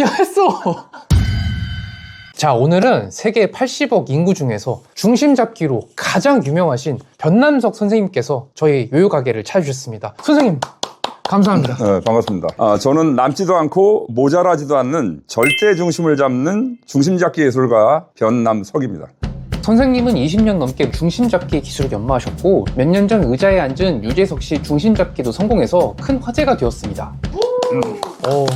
야 했어. 자 오늘은 세계 80억 인구 중에서 중심 잡기로 가장 유명하신 변남석 선생님께서 저희 요요 가게를 찾아주셨습니다. 선생님 감사합니다. 네, 반갑습니다. 아, 저는 남지도 않고 모자라지도 않는 절대 중심을 잡는 중심 잡기 예술가 변남석입니다. 선생님은 20년 넘게 중심 잡기 기술을 연마하셨고 몇 년 전 의자에 앉은 유재석 씨 중심 잡기도 성공해서 큰 화제가 되었습니다. 어,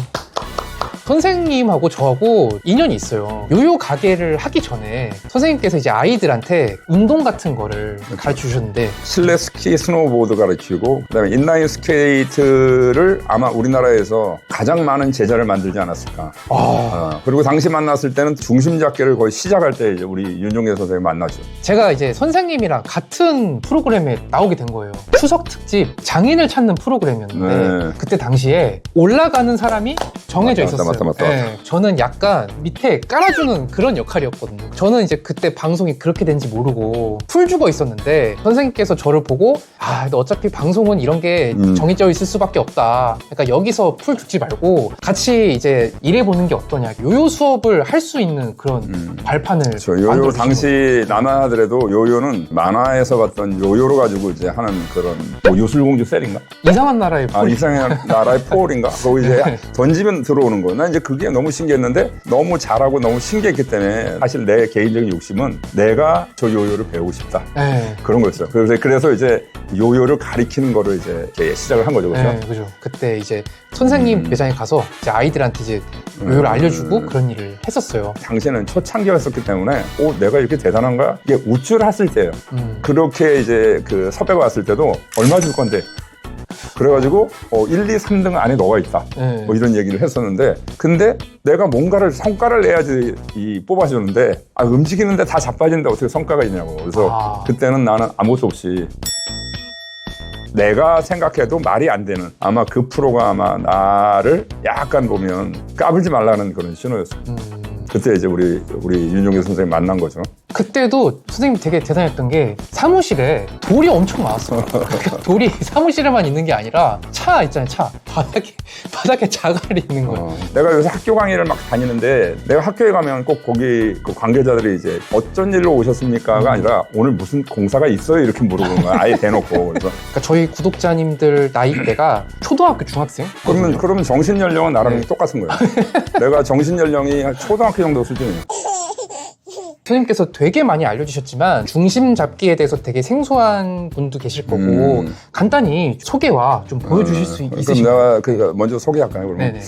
선생님하고 저하고 인연이 있어요. 요요 가게를 하기 전에 선생님께서 이제 아이들한테 운동 같은 거를 가르쳐 주셨는데 실내 스키 스노우보드 가르치고 그다음에 인라인 스케이트를 아마 우리나라에서 가장 많은 제자를 만들지 않았을까. 아, 어, 그리고 당시 만났을 때는 중심 잡기를 거의 시작할 때 이제 우리 윤종계 선생님 만났죠. 제가 이제 선생님이랑 같은 프로그램에 나오게 된 거예요. 추석 특집 장인을 찾는 프로그램이었는데 네. 그때 당시에 올라가는 사람이 정해져 맞다, 있었어요. 맞다, 맞다, 맞다. 네, 저는 약간 밑에 깔아주는 그런 역할이었거든요. 저는 이제 그때 방송이 그렇게 된지 모르고 풀 죽어 있었는데 선생님께서 저를 보고 아, 너 어차피 방송은 이런 게 음. 정해져 있을 수밖에 없다. 그러니까 여기서 풀 죽지 말고 같이 이제 일해 보는 게 어떠냐. 요요 수업을 할 수 있는 그런 음. 발판을 저 요요 만들어주신 거예요. 당시 나만 하더라도 요요는 만화에서 봤던 요요로 가지고 이제 하는 그런 뭐 요술공주 셀인가? 이상한 나라의 아, 폴 이상한 나라의 폴인가? 거기 이제 네. 던지면 들어오는 거. 난 이제 그게 너무 신기했는데 너무 잘하고 너무 신기했기 때문에 사실 내 개인적인 욕심은 내가 저 요요를 배우고 싶다. 네. 그런 거였어요. 그래서, 그래서 이제 요요를 가리키는 거를 이제 시작을 한 거죠. 그렇죠? 네, 그죠. 그때 이제 선생님 음. 매장에 가서 이제 아이들한테 이제 요요를 음. 알려주고 그런 일을 했었어요. 당시에는 초창기였었기 때문에 오 내가 이렇게 대단한가? 이게 우쭐했을 때예요. 음. 그렇게 이제 그 섭외가 왔을 때도 얼마 줄 건데? 그래가지고 어, 1, 2, 3등 안에 너가 있다. 네. 뭐 이런 얘기를 했었는데 근데 내가 뭔가를 성과를 내야지 이 뽑아주는데 아, 움직이는데 다 자빠지는데 어떻게 성과가 있냐고 그래서 아. 그때는 나는 아무것도 없이 내가 생각해도 말이 안 되는 아마 그 프로가 아마 나를 약간 보면 까불지 말라는 그런 신호였어요. 음. 그때 이제 우리 우리 윤종규 선생님 만난 거죠. 그때도 선생님 되게 대단했던 게 사무실에 돌이 엄청 많았어요. 그 돌이 사무실에만 있는 게 아니라 차 있잖아요, 차. 바닥에, 바닥에 자갈이 있는 거예요. 어, 내가 요새 학교 강의를 막 다니는데 내가 학교에 가면 꼭 거기 그 관계자들이 이제 어쩐 일로 오셨습니까가 아니라 오늘 무슨 공사가 있어요 이렇게 물어보는 거야 아예 대놓고 그래서 그러니까 저희 구독자님들 나이대가 초등학교, 중학생? 그러면 그러면 정신 연령은 나랑 네. 똑같은 거야 내가 정신 연령이 한 초등학교 정도 수준이야 선생님께서 되게 많이 알려주셨지만 중심 잡기에 대해서 되게 생소한 분도 계실 거고 음. 간단히 소개와 좀 보여주실 수 그럼 있으신가요? 내가 그러니까 먼저 소개할까요 그러면 네네.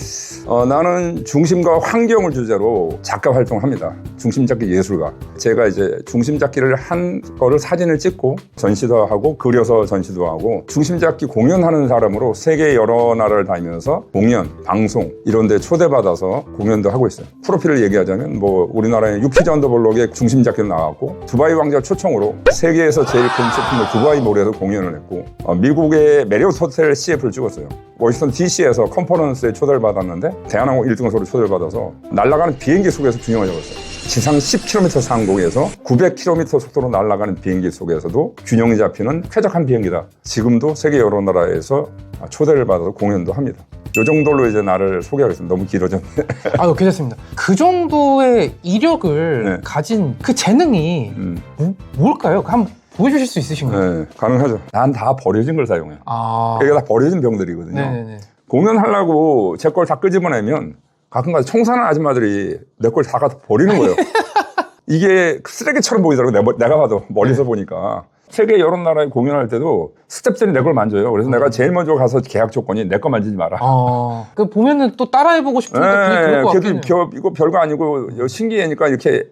어, 나는 중심과 환경을 주제로 작가 활동합니다. 중심 잡기 예술가. 제가 이제 중심 잡기를 한 거를 사진을 찍고 전시도 하고 그려서 전시도 하고 중심 잡기 공연하는 사람으로 세계 여러 나라를 다니면서 공연, 방송 이런 데 초대받아서 공연도 하고 있어요. 프로필을 얘기하자면 뭐 우리나라의 유키즈 언더블록에 중심 잡기로 나왔고 두바이 왕자 초청으로 세계에서 제일 큰 쇼핑몰 두바이 몰에서 공연을 했고 어, 미국의 메리엇 호텔 CF를 찍었어요. 워싱턴 DC에서 컨퍼런스에 초대를 받았는데 대한항공 1등석으로 초대를 받아서 날아가는 비행기 속에서 균형을 잡았어요. 지상 10km 상공에서 900km 속도로 날아가는 비행기 속에서도 균형이 잡히는 쾌적한 비행기다. 지금도 세계 여러 나라에서 초대를 받아서 공연도 합니다. 이 정도로 이제 나를 소개하겠습니다. 너무 길어졌네. 아유 괜찮습니다. 그 정도의 이력을 네. 가진 그 재능이 음, 뭐- 뭘까요? 한번 보여주실 수 있으신가요? 네, 가능하죠. 난 다 버려진 걸 사용해요. 아, 그게 다 버려진 병들이거든요. 네네네. 공연하려고 제 걸 다 끄집어내면 가끔가다 청소하는 아줌마들이 내 걸 다 갖다 버리는 거예요. 이게 쓰레기처럼 보이더라고 내, 내가 봐도 멀리서 보니까 세계 여러 나라에 공연할 때도 스탭들이 내 걸 만져요. 그래서 내가 제일 먼저 가서 계약 조건이 내 거 만지지 마라. 아, 그 보면은 또 따라해보고 싶으니까 그게 그럴 것 그래도 같긴 해요. 겨- 이거 별거 아니고 이거 신기하니까 이렇게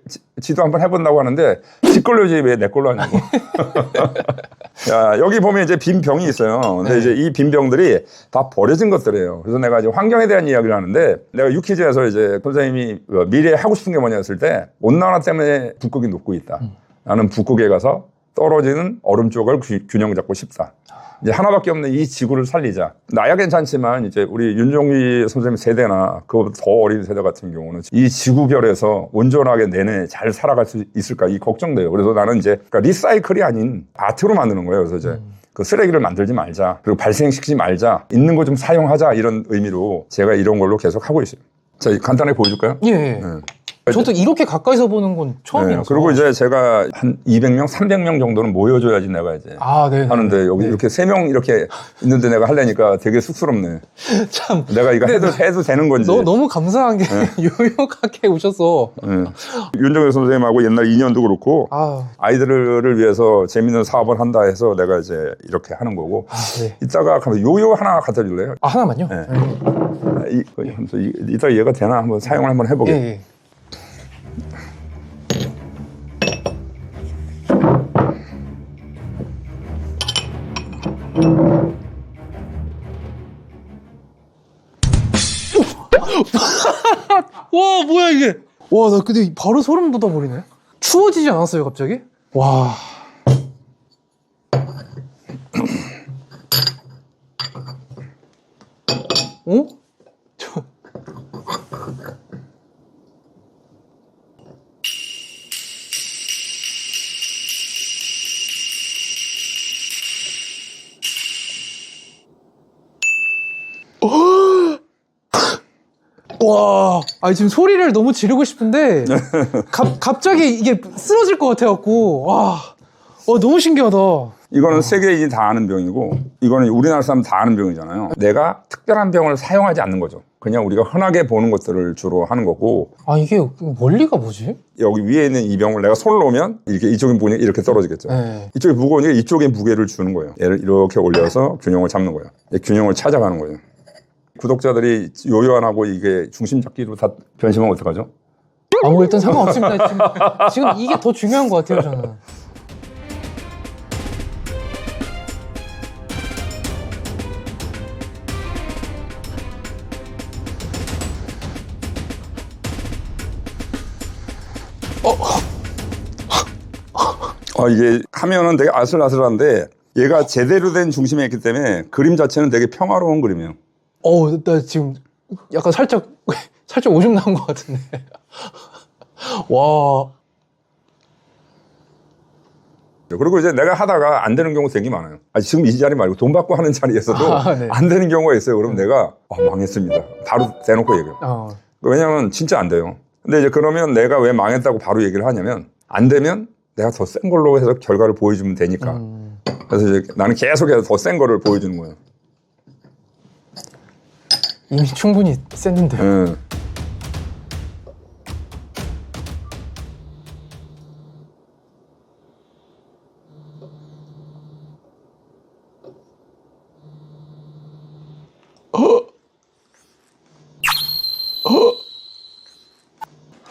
지, 도 한번 해본다고 하는데 지 걸로 지 왜 내 걸로 하냐고. 자, 여기 보면 이제 빈 병이 있어요. 근데 네. 이제 이 빈 병들이 다 버려진 것들이에요. 그래서 내가 이제 환경에 대한 이야기를 하는데 내가 유퀴즈에서 이제 선생님이 그 미래에 하고 싶은 게 뭐냐 했을 때 온난화 때문에 북극이 녹고 있다. 음. 나는 북극에 가서 떨어지는 얼음 쪽을 균- 균형 잡고 싶다. 이제 하나밖에 없는 이 지구를 살리자. 나야 괜찮지만 이제 우리 윤종기 선생님 세대나 그보다 더 어린 세대 같은 경우는 이 지구별에서 온전하게 내내 잘 살아갈 수 있을까 이 걱정돼요. 그래서 나는 이제 그러니까 리사이클이 아닌 아트로 만드는 거예요. 그래서 이제 그 쓰레기를 만들지 말자. 그리고 발생시키지 말자. 있는 거 좀 사용하자. 이런 의미로 제가 이런 걸로 계속 하고 있어요. 자, 간단하게 보여줄까요? 예. 네. 저도 이렇게 가까이서 보는 건 네, 처음이라서. 그리고 이제 제가 한 200명, 300명 정도는 모여줘야지 내가 이제 아, 네. 하는데 여기 이렇게 세명 이렇게 있는데 내가 하려니까 되게 쑥스럽네. 참 내가 이거 해도 해도 되는 건지. 너, 너무 감사한 게 유용하게 오셔서 네. 윤정현 선생님하고 옛날 인연도 그렇고 아, 아이들을 위해서 재밌는 사업을 한다 해서 내가 이제 이렇게 하는 거고. 아, 네. 이따가 가면 요요 하나 갖다 줄래요? 아 하나만요? 네. 네. 아, 이, 이따 얘가 되나 한번 사용을 한번 예, 해보게. 예. 와 뭐야 이게? 와 나 근데 바로 소름 돋아버리네. 추워지지 않았어요 갑자기? 와 와, 아 지금 소리를 너무 지르고 싶은데 갑, 갑자기 이게 쓰러질 것 같아갖고 와, 와 너무 신기하다. 이거는 세계인이 다 아는 병이고 이거는 우리나라 사람 다 아는 병이잖아요. 내가 특별한 병을 사용하지 않는 거죠. 그냥 우리가 흔하게 보는 것들을 주로 하는 거고 아 이게 원리가 뭐지? 여기 위에 있는 이 병을 내가 손을 놓으면 이렇게 이쪽에 무게 이렇게 떨어지겠죠. 네. 이쪽이 무거우니까 이쪽에 무게를 주는 거예요. 얘를 이렇게 올려서 균형을 잡는 거예요. 이 균형을 찾아가는 거예요. 구독자들이 요요 안 하고 이게 중심 잡기로 다 변심하면 어떡하죠? 아뭐 일단 상관없습니다. 지금, 지금 이게 더 중요한 것 같아요 저는. 아, 이게 하면은 되게 아슬아슬한데 얘가 제대로 된 중심에 있기 때문에 그림 자체는 되게 평화로운 그림이에요. 어, 나 지금 약간 살짝 살짝 오줌 나온 것 같은데. 와, 그리고 이제 내가 하다가 안 되는 경우 되게 많아요. 아, 지금 이 자리 말고 돈 받고 하는 자리에서도 아, 네. 안 되는 경우가 있어요. 그럼 내가 아, 망했습니다. 바로 대놓고 얘기해요. 어, 왜냐면 진짜 안 돼요. 근데 이제 그러면 내가 왜 망했다고 바로 얘기를 하냐면 안 되면 내가 더 센 걸로 해서 결과를 보여주면 되니까. 음, 그래서 이제 나는 계속해서 더 센 거를 보여주는 거예요. 이미 충분히 셌는데요. 예.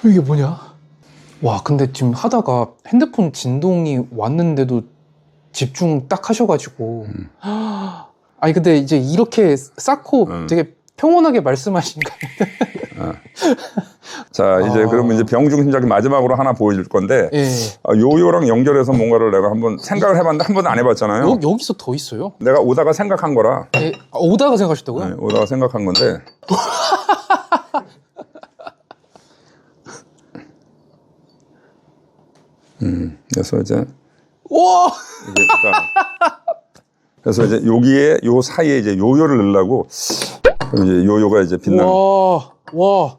이게 뭐냐? 와, 근데 지금 하다가 핸드폰 진동이 왔는데도 집중 딱 하셔가지고. 아니, 근데 이제 이렇게 쌓고 음. 되게 평온하게 말씀하시니까. 자 이제 아. 그러면 이제 병중심작이 마지막으로 하나 보여줄 건데 예. 아, 요요랑 연결해서 뭔가를 내가 한번 생각을 해봤는데 한 번도 안 해봤잖아요. 여, 여기서 더 있어요? 내가 오다가 생각한 거라 예. 아, 오다가 생각하셨다고요? 네, 오다가 생각한 건데 음, 그래서 이제 와! 자, 그래서 이제 여기에 요 사이에 이제 요요를 넣으려고 그럼 이제 요요가 이제 빛나는 와, 와.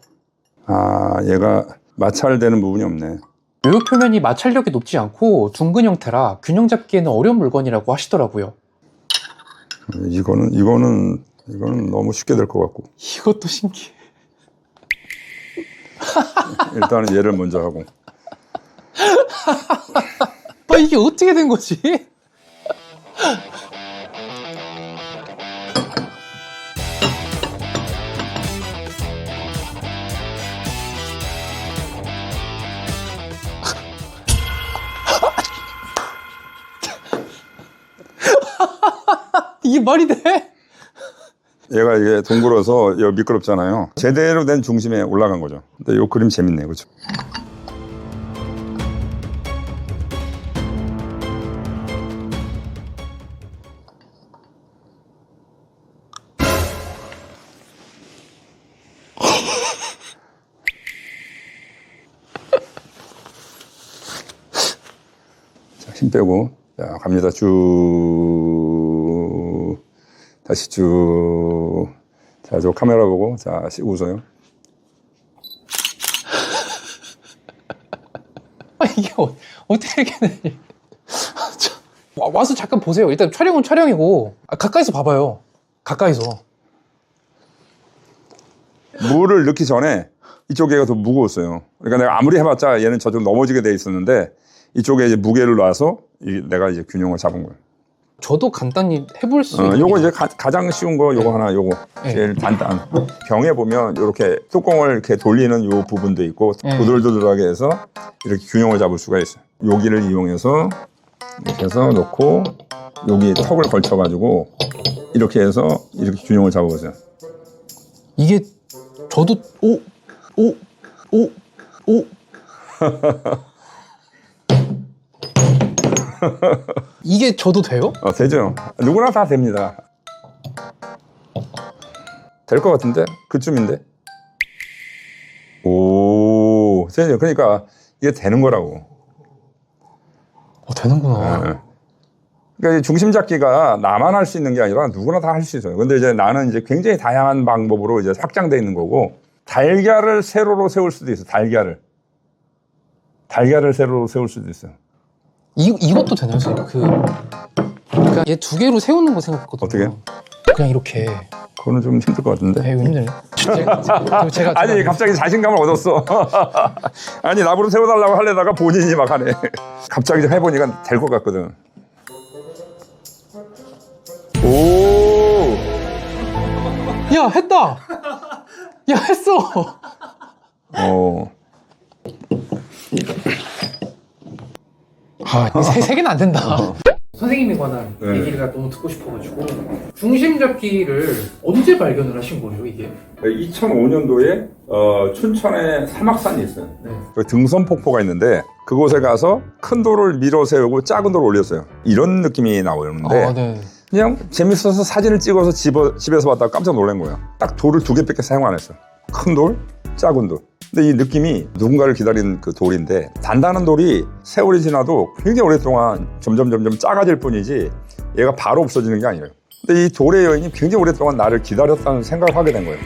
아 얘가 마찰되는 부분이 없네 요요 표면이 마찰력이 높지 않고 둥근 형태라 균형 잡기에는 어려운 물건이라고 하시더라고요. 이거는 이거는 이거는 너무 쉽게 될 것 같고 이것도 신기해. 일단은 얘를 먼저 하고 아, 이게 어떻게 된 거지? 이게 말이 돼? 얘가 이게 동그러서 여기 미끄럽잖아요. 제대로 된 중심에 올라간 거죠. 근데 요 그림 재밌네요, 그죠? 자, 힘 빼고 자 갑니다 쭉. 다시 쭉 자 저 카메라 보고 자 시- 웃어요 아, 이게 어, 어떻게 이렇게. 와, 와서 잠깐 보세요. 일단 촬영은 촬영이고 아, 가까이서 봐봐요. 가까이서. 물을 넣기 전에 이쪽 에가 더 무거웠어요 그러니까 내가 아무리 해봤자 얘는 저쪽 넘어지게 돼 있었는데 이쪽에 이제 무게를 놔서 이- 내가 이제 균형을 잡은 거예요 저도 간단히 해볼 수 어, 있는 요거 이제 가, 장 쉬운 거 요거 하나 요거 네. 제일 단단 병에 보면 이렇게 뚜껑을 이렇게 돌리는 요 부분도 있고 네. 도돌도돌하게 해서 이렇게 균형을 잡을 수가 있어요 여기를 이용해서 이렇게 해서 놓고 여기 턱을 걸쳐 가지고 이렇게 해서 이렇게 균형을 잡아보세요 이게 저도 오, 오, 오, 오. 이게 저도 돼요? 어, 되죠 누구나 다 됩니다 될 것 같은데 그쯤인데 오 되죠 그러니까 이게 되는 거라고 어, 되는구나. 예. 그러니까 이 중심 잡기가 나만 할 수 있는 게 아니라 누구나 다 할 수 있어요. 근데 이제 나는 이제 굉장히 다양한 방법으로 이제 확장돼 있는 거고 달걀을 세로로 세울 수도 있어. 달걀을 달걀을 세로로 세울 수도 있어요. 이, 이것도 되나요, 선생님? 그, 그냥 얘 두 개로 세우는 거 생각했거든요. 어떻게? 그냥 이렇게. 그거는 좀 힘들 것 같은데. 에이, 힘드네. 제가, 제가, 제가 아니 갑자기 자신감을 얻었어. 아니 나보고 세워달라고 하려다가 본인이 막 하네. 갑자기 좀 해보니까 될 것 같거든. 오. 야, 했다! 야, 했어! 어. 아, 이세 세 개는 안 된다. 선생님에 관한 네. 얘기가 너무 듣고 싶어가지고 중심 잡기를 언제 발견을 하신 거예요, 이게? 2005년도에 어, 춘천에 사막산이 있어요. 네. 그 등선 폭포가 있는데 그곳에 가서 큰 돌을 밀어 세우고 작은 돌을 올렸어요. 이런 느낌이 나오는데 아, 네. 그냥 재밌어서 사진을 찍어서 집어, 집에서 봤다가 깜짝 놀란 거예요. 딱 돌을 두 개밖에 사용 안 했어요. 큰 돌, 작은 돌. 근데 이 느낌이 누군가를 기다리는 그 돌인데 단단한 돌이 세월이 지나도 굉장히 오랫동안 점점 점점 작아질 뿐이지 얘가 바로 없어지는 게 아니에요. 근데 이 돌의 여인이 굉장히 오랫동안 나를 기다렸다는 생각을 하게 된 거예요.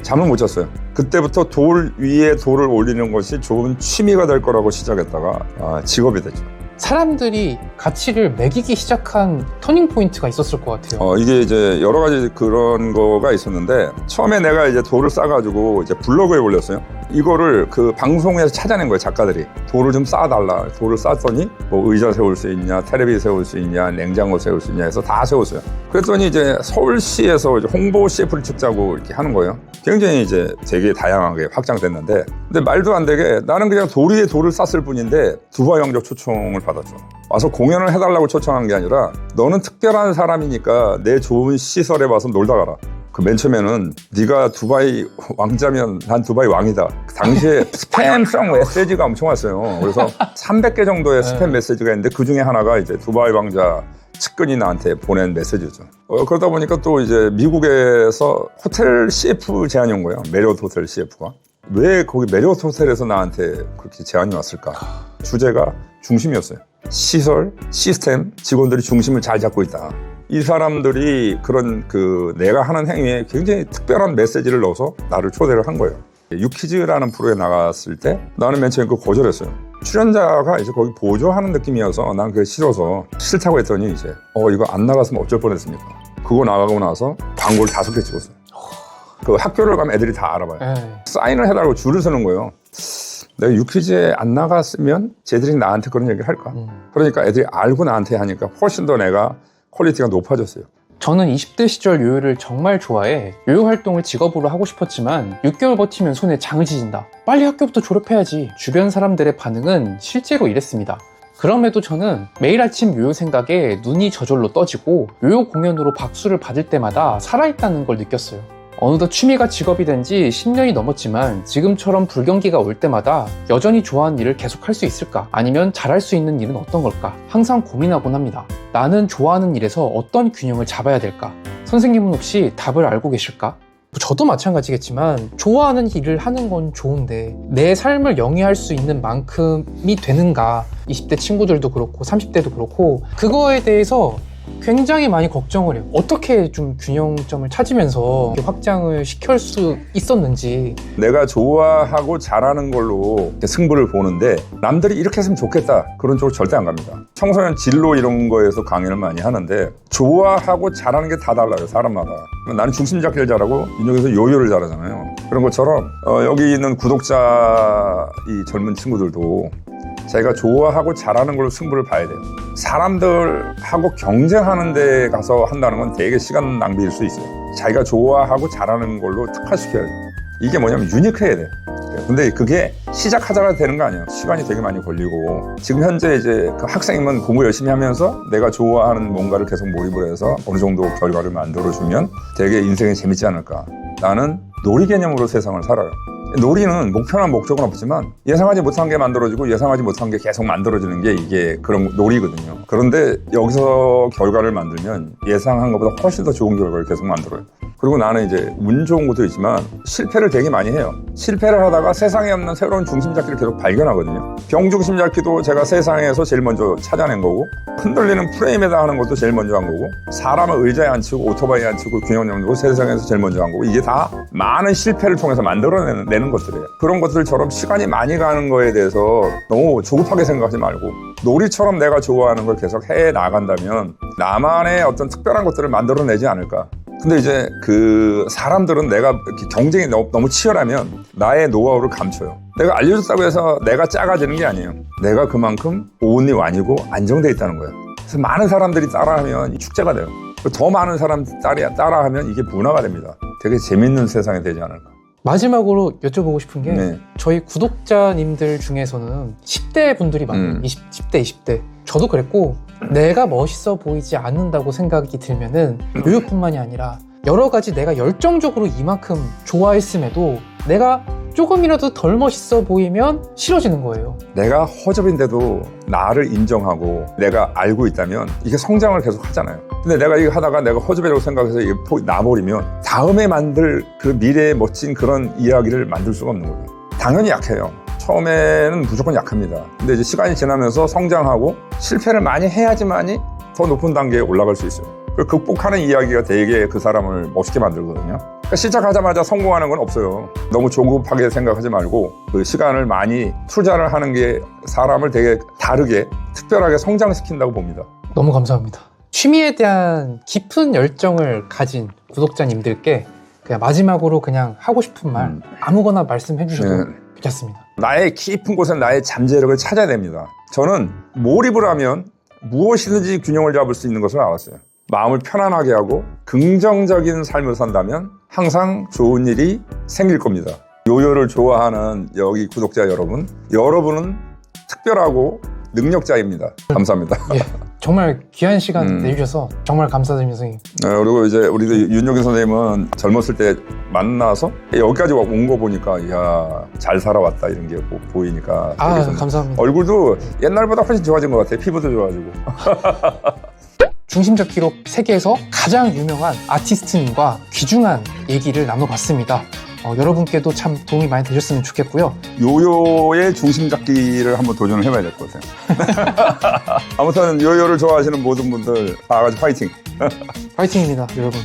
잠을 못 잤어요. 그때부터 돌 위에 돌을 올리는 것이 좋은 취미가 될 거라고 시작했다가 아, 직업이 됐죠. 사람들이 가치를 매기기 시작한 터닝 포인트가 있었을 것 같아요. 어, 이게 이제 여러 가지 그런 거가 있었는데 처음에 내가 이제 돌을 싸가지고 이제 블로그에 올렸어요. 이거를 그 방송에서 찾아낸 거예요 작가들이 돌을 좀 쌓아달라. 돌을 쌓았더니 뭐 의자 세울 수 있냐, 테레비 세울 수 있냐, 냉장고 세울 수 있냐 해서 다 세웠어요. 그랬더니 이제 서울시에서 이제 홍보 CF를 찍자고 이렇게 하는 거예요. 굉장히 이제 되게 다양하게 확장됐는데 근데 말도 안 되게 나는 그냥 돌 위에 돌을 쌌을 뿐인데 두바이 왕족 초청을 받았죠. 와서 공연을 해달라고 초청한 게 아니라 너는 특별한 사람이니까 내 좋은 시설에 와서 놀다 가라. 그맨 처음에는 네가 두바이 왕자면 난 두바이 왕이다. 그 당시에 스팸성 메시지가 엄청 왔어요. 그래서 300개 정도의 스팸 메시지가 있는데 그 중에 하나가 이제 두바이 왕자 측근이 나한테 보낸 메시지죠. 어, 그러다 보니까 또 이제 미국에서 호텔 CF 제안이 온 거예요. 메리엇 호텔 CF가. 왜 거기 메리엇 호텔에서 나한테 그렇게 제안이 왔을까? 주제가 중심이었어요. 시설, 시스템, 직원들이 중심을 잘 잡고 있다. 이 사람들이 그런 그 내가 하는 행위에 굉장히 특별한 메시지를 넣어서 나를 초대를 한 거예요. 유키즈라는 프로에 나갔을 때 나는 맨 처음에 그거 거절했어요. 출연자가 이제 거기 보조하는 느낌이어서 난 그게 싫어서 싫다고 했더니 이제 어 이거 안 나갔으면 어쩔 뻔했습니까? 그거 나가고 나서 광고를 다섯 개 찍었어요. 그 학교를 가면 애들이 다 알아봐요. 네. 사인을 해달라고 줄을 서는 거예요. 내가 유퀴즈에 안 나갔으면 쟤들이 나한테 그런 얘기를 할까? 음. 그러니까 애들이 알고 나한테 하니까 훨씬 더 내가 퀄리티가 높아졌어요. 저는 20대 시절 요요를 정말 좋아해 요요 활동을 직업으로 하고 싶었지만 6개월 버티면 손에 장을 지진다. 빨리 학교부터 졸업해야지. 주변 사람들의 반응은 실제로 이랬습니다. 그럼에도 저는 매일 아침 요요 생각에 눈이 저절로 떠지고 요요 공연으로 박수를 받을 때마다 살아있다는 걸 느꼈어요. 어느덧 취미가 직업이 된 지 10년이 넘었지만 지금처럼 불경기가 올 때마다 여전히 좋아하는 일을 계속할 수 있을까? 아니면 잘할 수 있는 일은 어떤 걸까? 항상 고민하곤 합니다. 나는 좋아하는 일에서 어떤 균형을 잡아야 될까? 선생님은 혹시 답을 알고 계실까? 저도 마찬가지겠지만 좋아하는 일을 하는 건 좋은데 내 삶을 영위할 수 있는 만큼이 되는가 20대 친구들도 그렇고 30대도 그렇고 그거에 대해서 굉장히 많이 걱정을 해요 어떻게 좀 균형점을 찾으면서 확장을 시킬 수 있었는지 내가 좋아하고 잘하는 걸로 승부를 보는데 남들이 이렇게 했으면 좋겠다 그런 쪽으로 절대 안 갑니다. 청소년 진로 이런 거에서 강의를 많이 하는데 좋아하고 잘하는 게 다 달라요 사람마다. 나는 중심 잡기를 잘하고 인형에서 요요를 잘하잖아요. 그런 것처럼 어, 여기 있는 구독자 이 젊은 친구들도 자기가 좋아하고 잘하는 걸로 승부를 봐야 돼요. 사람들하고 경쟁하는 데 가서 한다는 건 되게 시간 낭비일 수 있어요. 자기가 좋아하고 잘하는 걸로 특화시켜야 돼요. 이게 뭐냐면 유니크해야 돼요. 근데 그게 시작하자가 되는 거 아니에요. 시간이 되게 많이 걸리고 지금 현재 이제 그 학생이면 공부 열심히 하면서 내가 좋아하는 뭔가를 계속 몰입을 해서 어느 정도 결과를 만들어주면 되게 인생이 재밌지 않을까. 나는 놀이 개념으로 세상을 살아요. 놀이는 목표나 목적은 없지만 예상하지 못한 게 만들어지고 예상하지 못한 게 계속 만들어지는 게 이게 그런 놀이거든요. 그런데 여기서 결과를 만들면 예상한 것보다 훨씬 더 좋은 결과를 계속 만들어요. 그리고 나는 이제 운 좋은 것도 있지만 실패를 되게 많이 해요. 실패를 하다가 세상에 없는 새로운 중심 잡기를 계속 발견하거든요. 병중심 잡기도 제가 세상에서 제일 먼저 찾아낸 거고 흔들리는 프레임에다 하는 것도 제일 먼저 한 거고 사람을 의자에 앉히고 오토바이에 앉히고 균형 잡는 세상에서 제일 먼저 한 거고 이게 다 많은 실패를 통해서 만들어내는 내는 것들이에요. 그런 것들처럼 시간이 많이 가는 거에 대해서 너무 조급하게 생각하지 말고 놀이처럼 내가 좋아하는 걸 계속 해 나간다면 나만의 어떤 특별한 것들을 만들어내지 않을까. 근데 이제 그 사람들은 내가 경쟁이 너무, 너무 치열하면 나의 노하우를 감춰요. 내가 알려줬다고 해서 내가 작아지는 게 아니에요. 내가 그만큼 오은이 완이고 안정돼 있다는 거예요. 그래서 많은 사람들이 따라하면 이 축제가 돼요. 더 많은 사람 따라, 따라하면 이게 문화가 됩니다. 되게 재밌는 세상이 되지 않을까. 마지막으로 여쭤보고 싶은 게 네. 저희 구독자님들 중에서는 10대 분들이 많아요. 음. 20, 10대, 20대. 저도 그랬고 내가 멋있어 보이지 않는다고 생각이 들면은 요요뿐만이 아니라 여러 가지 내가 열정적으로 이만큼 좋아했음에도 내가 조금이라도 덜 멋있어 보이면 싫어지는 거예요. 내가 허접인데도 나를 인정하고 내가 알고 있다면 이게 성장을 계속 하잖아요. 근데 내가 이거 하다가 내가 허접이라고 생각해서 이게 포- 놔버리면 다음에 만들 그 미래의 멋진 그런 이야기를 만들 수가 없는 거예요. 당연히 약해요. 처음에는 무조건 약합니다. 근데 이제 시간이 지나면서 성장하고 실패를 많이 해야지만이 더 높은 단계에 올라갈 수 있어요. 그걸 극복하는 이야기가 되게 그 사람을 멋있게 만들거든요. 그러니까 시작하자마자 성공하는 건 없어요. 너무 조급하게 생각하지 말고 그 시간을 많이 투자를 하는 게 사람을 되게 다르게 특별하게 성장시킨다고 봅니다. 너무 감사합니다. 취미에 대한 깊은 열정을 가진 구독자님들께 그냥 마지막으로 그냥 하고 싶은 말 음. 아무거나 말씀해 주셔도 네. 괜찮습니다. 나의 깊은 곳에 나의 잠재력을 찾아야 됩니다. 저는 몰입을 하면 무엇이든지 균형을 잡을 수 있는 것을 알았어요. 마음을 편안하게 하고 긍정적인 삶을 산다면 항상 좋은 일이 생길 겁니다. 요요를 좋아하는 여기 구독자 여러분, 여러분은 특별하고 능력자입니다. 감사합니다. 예, 정말 귀한 시간 음. 내주셔서 정말 감사드립니다, 선생님. 어, 그리고 이제 우리도 윤영기 선생님은 젊었을 때 만나서 여기까지 온 거 보니까 이야 잘 살아왔다 이런 게 보- 보이니까 아, 감사합니다. 얼굴도 옛날보다 훨씬 좋아진 것 같아요. 피부도 좋아지고. 중심적 기록 세계에서 가장 유명한 아티스트님과 귀중한 얘기를 나눠봤습니다. 어, 여러분께도 참 도움이 많이 되셨으면 좋겠고요. 요요의 중심 잡기를 한번 도전을 해봐야 될 것 같아요. 아무튼 요요를 좋아하시는 모든 분들 다 같이 파이팅. 파이팅입니다, 여러분.